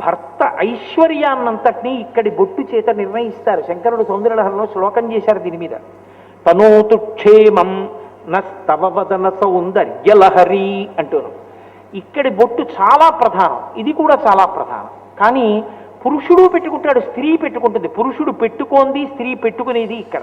భర్త ఐశ్వర్యాన్నంతటినీ ఇక్కడి బొట్టు చేత నిర్ణయిస్తారు. శంకరుడు సౌందర్యలహరంలో శ్లోకం చేశారు దీని మీద. తనోతు క్షేమం నవవదన సౌందర్యలహరి అంటున్నారు ఇక్కడి బొట్టు చాలా ప్రధానం. ఇది కూడా చాలా ప్రధానం. కానీ పురుషుడు పెట్టుకుంటాడు స్త్రీ పెట్టుకుంటుంది. పురుషుడు పెట్టుకోంది స్త్రీ పెట్టుకునేది ఇక్కడ.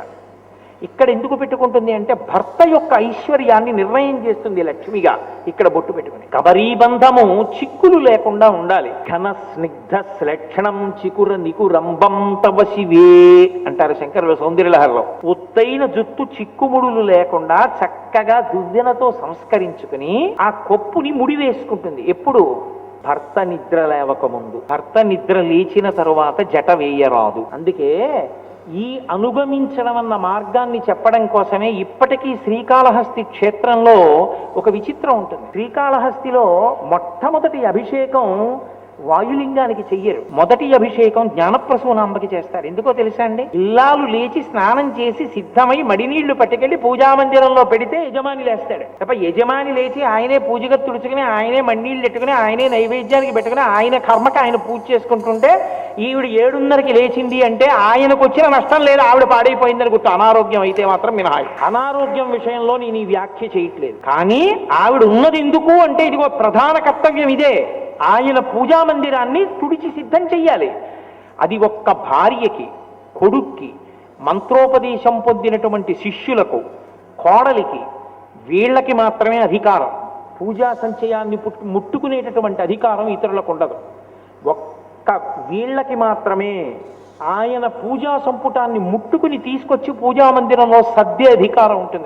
ఇక్కడ ఎందుకు పెట్టుకుంటుంది అంటే భర్త యొక్క ఐశ్వర్యాన్ని నిర్ణయం చేస్తుంది లక్ష్మిగా ఇక్కడ బొట్టు పెట్టుకుని. కబరీబంధము చిక్కులు లేకుండా ఉండాలి. ఘన స్నిగ్ధ శ్లక్షణం చికుర నికురంబం తవ శివే అంటారు శంకరుల సౌందర్యలహరిలో. ఒత్తైన జుత్తు చిక్కుముడులు లేకుండా చక్కగా దువ్వెనతో సంస్కరించుకుని ఆ కొప్పుని ముడి వేసుకుంటుంది ఎప్పుడు? భర్త నిద్ర లేవక ముందు. భర్త నిద్ర లేచిన తరువాత జట వేయరాదు. అందుకే ఈ అనుగమించడం అన్న మార్గాన్ని చెప్పడం కోసమే ఇప్పటికీ శ్రీకాళహస్తి క్షేత్రంలో ఒక విచిత్రం ఉంటుంది. శ్రీకాళహస్తిలో మొట్టమొదటి అభిషేకం వాయులింగానికి చెయ్యరు. మొదటి అభిషేకం జ్ఞానప్రసూనాంబకి చేస్తారు. ఎందుకో తెలుసా అండి? ఇల్లాలు లేచి స్నానం చేసి సిద్ధమై మడినీళ్ళు పట్టుకెళ్ళి పూజా మందిరంలో పెడితే యజమాని లేస్తాడు. తప్ప యజమాని లేచి ఆయనే పూజగా తుడుచుకుని ఆయనే మడినీళ్ళు పెట్టుకుని ఆయనే నైవేద్యానికి పెట్టుకుని ఆయన కర్మకి ఆయన పూజ చేసుకుంటుంటే ఈవిడ ఏడున్నరకి లేచింది అంటే ఆయనకు వచ్చిన నష్టం లేదు ఆవిడ పాడైపోయిందని గుర్తు. అనారోగ్యం అయితే మాత్రం మినహాయి. అనారోగ్యం విషయంలో నేను ఈ వ్యాఖ్య చేయట్లేదు. కానీ ఆవిడ ఉన్నది ఎందుకు అంటే ఇదిగో ప్రధాన కర్తవ్యం ఇదే. ఆయన పూజా మందిరాన్ని తుడిచి సిద్ధం చెయ్యాలి. అది ఒక్క భార్యకి కొడుక్కి మంత్రోపదేశం పొందినటువంటి శిష్యులకు కోడలికి వీళ్ళకి మాత్రమే అధికారం. పూజా సంచయాన్ని ముట్టుకునేటటువంటి అధికారం ఇతరులకు ఉండదు. ఒక్క వీళ్ళకి మాత్రమే ఆయన పూజా సంపుటాన్ని ముట్టుకుని తీసుకొచ్చి పూజా మందిరంలో సర్దే అధికారం ఉంటుంది.